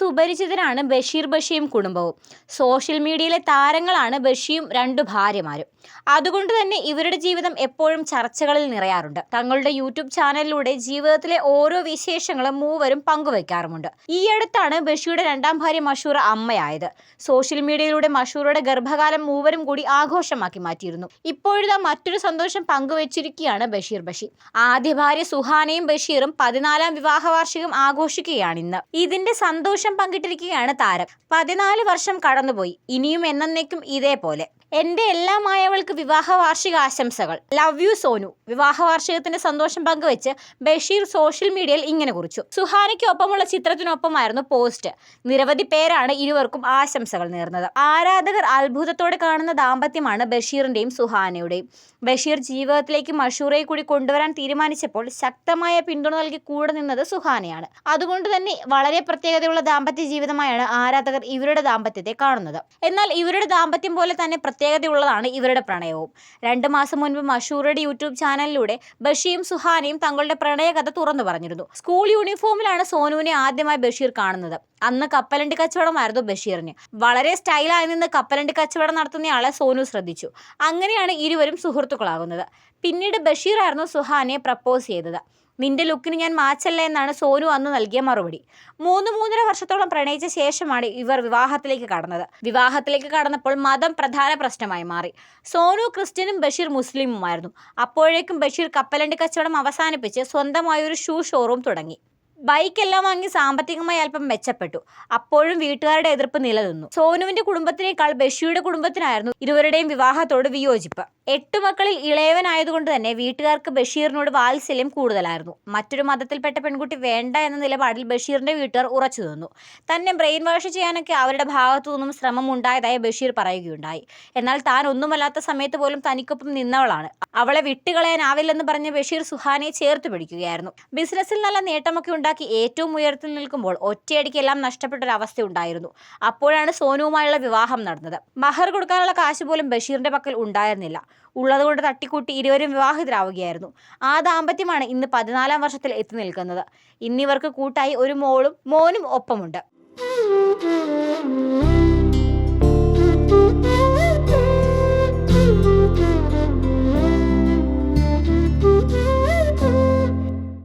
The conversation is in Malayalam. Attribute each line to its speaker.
Speaker 1: സുപരിചിതരാണ് ബഷീർ ബഷിയും കുടുംബവും. സോഷ്യൽ മീഡിയയിലെ താരങ്ങളാണ് ബഷിയും രണ്ടു ഭാര്യമാരും. അതുകൊണ്ട് തന്നെ ഇവരുടെ ജീവിതം എപ്പോഴും ചർച്ചകളിൽ നിറയാറുണ്ട്. തങ്ങളുടെ യൂട്യൂബ് ചാനലിലൂടെ ജീവിതത്തിലെ ഓരോ വിശേഷങ്ങളും മൂവരും പങ്കുവയ്ക്കാറുമുണ്ട്. ഈ അടുത്താണ് ബഷിയുടെ രണ്ടാം ഭാര്യ മഷൂർ അമ്മയായത്. സോഷ്യൽ മീഡിയയിലൂടെ മഷൂറുടെ ഗർഭകാലം മൂവരും കൂടി ആഘോഷമാക്കി മാറ്റിയിരുന്നു. ഇപ്പോഴിതാ മറ്റൊരു സന്തോഷം പങ്കുവച്ചിരിക്കുകയാണ് ബഷീർ ബഷി. ആദ്യ ഭാര്യ സുഹാനയും ബഷീറും പതിനാലാം വിവാഹ വാർഷികം ആഘോഷിക്കുകയാണ് ഇന്ന്. ഇതിന്റെ സന്തോഷം പങ്കിട്ടിരിക്കുകയാണ് താരം. പതിനാല് വർഷം കടന്നുപോയി. ഇനിയും എന്നേക്കും ഇതേപോലെ. എന്റെ എല്ലാമായവൾക്ക് വിവാഹ വാർഷിക ആശംസകൾ. Love you Sonu. വിവാഹ വാർഷികത്തിന്റെ സന്തോഷം പങ്കുവെച്ച് ബഷീർ സോഷ്യൽ മീഡിയയിൽ ഇങ്ങനെ കുറിച്ചു. സുഹാനയ്ക്കൊപ്പമുള്ള ചിത്രത്തിനൊപ്പമായിരുന്നു പോസ്റ്റ് നിരവധി പേരാണ് ഇരുവർക്കും ആശംസകൾ നേർന്നത്. ആരാധകർ അത്ഭുതത്തോടെ കാണുന്ന ദാമ്പത്യമാണ് ബഷീറിന്റെയും സുഹാനയുടെയും. ബഷീർ ജീവിതത്തിലേക്ക് മഷൂറയെ കൂടി കൊണ്ടുവരാൻ തീരുമാനിച്ചപ്പോൾ ശക്തമായ പിന്തുണ നൽകി കൂടെ നിന്നത് സുഹാനയാണ്. അതുകൊണ്ട് തന്നെ വളരെ പ്രത്യേകതയുള്ള ദാമ്പത്യ ജീവിതമായാണ് ആരാധകർ ഇവരുടെ ദാമ്പത്യത്തെ കാണുന്നത്. എന്നാൽ ഇവരുടെ ദാമ്പത്യം പോലെ തന്നെ പ്രത്യേകതയുള്ളതാണ് ഇവരുടെ പ്രണയവും. രണ്ട് മാസം മുൻപ് മഷൂറുടെ യൂട്യൂബ് ചാനലിലൂടെ ബഷീറും സുഹാനയും തങ്ങളുടെ പ്രണയകഥ തുറന്നു പറഞ്ഞിരുന്നു. സ്കൂൾ യൂണിഫോമിലാണ് സോനുവിനെ ആദ്യമായി ബഷീർ കാണുന്നത്. അന്ന് കപ്പലണ്ടി കച്ചവടമായിരുന്നു ബഷീറിന്. വളരെ സ്റ്റൈലായി നിന്ന് കപ്പലണ്ടി കച്ചവടം നടത്തുന്നയാളെ സോനു ശ്രദ്ധിച്ചു. അങ്ങനെയാണ് ഇരുവരും സുഹൃത്തുക്കളാകുന്നത്. പിന്നീട് ബഷീറായിരുന്നു സുഹാനെ പ്രപ്പോസ് ചെയ്തത്. നിന്റെ ലുക്കിന് ഞാൻ മാച്ചല്ല എന്നാണ് സോനു അന്ന് നൽകിയ മറുപടി. മൂന്ന് മൂന്നര വർഷത്തോളം പ്രണയിച്ച ശേഷമാണ് ഇവർ വിവാഹത്തിലേക്ക് കടന്നത്. വിവാഹത്തിലേക്ക് കടന്നപ്പോൾ മതം പ്രധാന പ്രശ്നമായി മാറി. സോനു ക്രിസ്ത്യനും ബഷീർ മുസ്ലിമുമായിരുന്നു. അപ്പോഴേക്കും ബഷീർ കപ്പലണ്ടി കച്ചവടം അവസാനിപ്പിച്ച് സ്വന്തമായി ഒരു ഷൂ ഷോറൂം തുടങ്ങി. ബൈക്കെല്ലാം വാങ്ങി സാമ്പത്തികമായി അല്പം മെച്ചപ്പെട്ടു. അപ്പോഴും വീട്ടുകാരുടെ എതിർപ്പ് നിലനിന്നു. സോനുവിന്റെ കുടുംബത്തിനേക്കാൾ ബഷിയുടെ കുടുംബത്തിനായിരുന്നു ഇരുവരുടെയും വിവാഹത്തോട് വിയോജിപ്പ്. എട്ട് മക്കളിൽ ഇളയവനായതുകൊണ്ട് തന്നെ വീട്ടുകാർക്ക് ബഷീറിനോട് വാത്സല്യം കൂടുതലായിരുന്നു. മറ്റൊരു മതത്തിൽപ്പെട്ട പെൺകുട്ടി വേണ്ട എന്ന നിലപാടിൽ ബഷീറിന്റെ വീട്ടുകാർ ഉറച്ചു നിന്നു. തന്നെ ബ്രെയിൻ വാഷ് ചെയ്യാനൊക്കെ അവരുടെ ഭാഗത്തു നിന്നും ശ്രമം ഉണ്ടായതായി ബഷീർ പറയുകയുണ്ടായി. എന്നാൽ താൻ ഒന്നുമല്ലാത്ത സമയത്ത് പോലും തനിക്കൊപ്പം നിന്നവളാണ്. അവളെ വിട്ടുകളയാനാവില്ലെന്ന് പറഞ്ഞ ബഷീർ സുഹാനെ ചേർത്ത് പിടിക്കുകയായിരുന്നു. ബിസിനസ്സിൽ നല്ല നേട്ടമൊക്കെ ഉണ്ടാക്കി ഏറ്റവും ഉയരത്തിൽ നിൽക്കുമ്പോൾ ഒറ്റയടിക്ക് എല്ലാം നഷ്ടപ്പെട്ട ഒരു അവസ്ഥ ഉണ്ടായിരുന്നു അപ്പോഴാണ് സോനുവുമായുള്ള വിവാഹം നടന്നത്. മഹർ കൊടുക്കാനുള്ള കാശ് പോലും ബഷീറിന്റെ പക്കൽ ഉണ്ടായിരുന്നില്ല. ഉള്ളതുകൊണ്ട് തട്ടിക്കൂട്ടി ഇരുവരും വിവാഹിതരാവുകയായിരുന്നു. ആ ദാമ്പത്യമാണ് ഇന്ന് പതിനാലാം വർഷത്തിൽ എത്തി നിൽക്കുന്നത്. ഇന്നിവർക്ക് കൂട്ടായി ഒരു മോളും മോനും ഒപ്പമുണ്ട്.